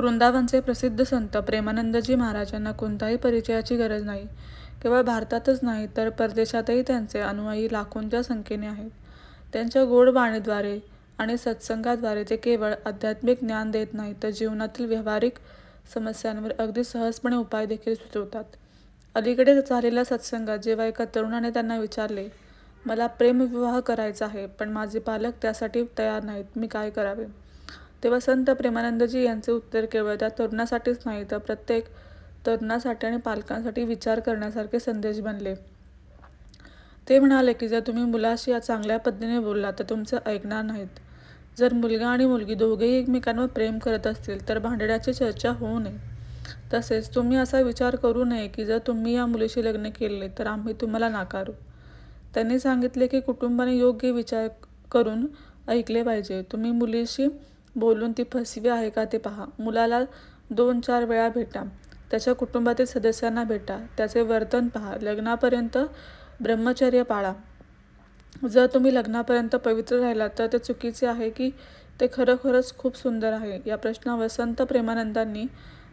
वृंदावनचे प्रसिद्ध संत प्रेमानंदजी महाराजांना कोणत्याही परिचयाची गरज नाही. केवळ भारतातच नाही तर परदेशातही त्यांचे अनुयायी लाखोंच्या संख्येने आहेत. त्यांच्या गोड वाणीद्वारे आणि सत्संगाद्वारे ते केवळ आध्यात्मिक ज्ञान देत नाही तर जीवनातील व्यावहारिक समस्यांवर अगदी सहजपणे उपाय देखील सुचवतात. अलीकडे झालेल्या सत्संगात जेव्हा एका तरुणाने त्यांना विचारले मला प्रेमविवाह करायचा आहे पण माझे पालक त्यासाठी तयार नाहीत मी काय करावे? तेव्हा संत प्रेमानंदजी यांचे उत्तर केवळ त्या तरुणासाठीच नाही तर प्रत्येक तरुणासाठी आणि पालकांसाठी विचार करण्यासारखे संदेश बनले. ते म्हणाले की जर तुम्ही मुलाशी या चांगल्या पद्धतीने बोलला तर तुमचं ऐकणार नाहीत. जर मुलगा आणि मुलगी दोघेही एकमेकांवर प्रेम करत असतील तर भांडण्याची चर्चा होऊ नये. तसेच तुम्ही असा विचार करू नये की जर तुम्ही या मुलीशी लग्न केले तर आम्ही तुम्हाला नाकारू. त्यांनी सांगितले की कुटुंबाने योग्य विचार करून ऐकले पाहिजे. तुम्ही मुलीशी बोलून ती फसवी आहे का ते पहा. मुलाला दोन चार वेळा भेटा. त्याच्या कुटुंबातील सदस्यांना भेटा. त्याचे वर्तन पहा. लग्नापर्यंत ब्रह्मचर्य पाळा. जर तुम्ही लग्नापर्यंत पवित्र राहिला तर ते चुकीचे आहे की ते खरोखरच खूप सुंदर आहे? या प्रश्नावर संत प्रेमानंदांनी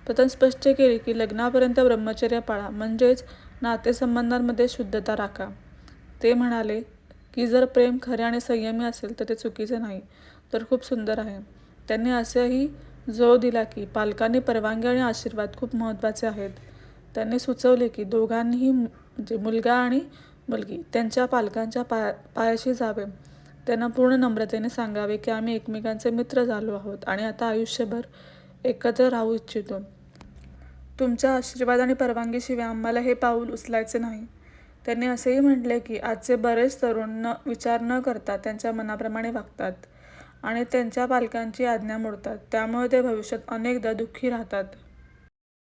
प्रथम स्पष्ट केले की लग्नापर्यंत ब्रह्मचर्य पाळा. म्हणजेच नातेसंबंधांमध्ये शुद्धता राखा. ते म्हणाले की जर प्रेम खरे आणि संयमी असेल तर ते चुकीचे नाही तर खूप सुंदर आहे. त्यांनी असेही जोर दिला की पालकांनी परवानगी आणि आशीर्वाद खूप महत्त्वाचे आहेत. त्यांनी सुचवले की दोघांनीही म्हणजे मुलगा आणि मुलगी त्यांच्या पालकांच्या पाया पायाशी जावे. त्यांना पूर्ण नम्रतेने सांगावे की आम्ही एकमेकांचे मित्र झालो आहोत आणि आता आयुष्यभर एकत्र राहू इच्छितो. तुमच्या आशीर्वाद आणि परवानगीशिवाय आम्हाला हे पाऊल उचलायचे नाही. त्यांनी असेही म्हटले की आजचे बरेच तरुण न विचार न करता त्यांच्या मनाप्रमाणे वागतात. आणि त्यांच्या पालकांची आज्ञा मोडतात. त्यामुळे ते भविष्यात अनेकदा दुःखी राहतात.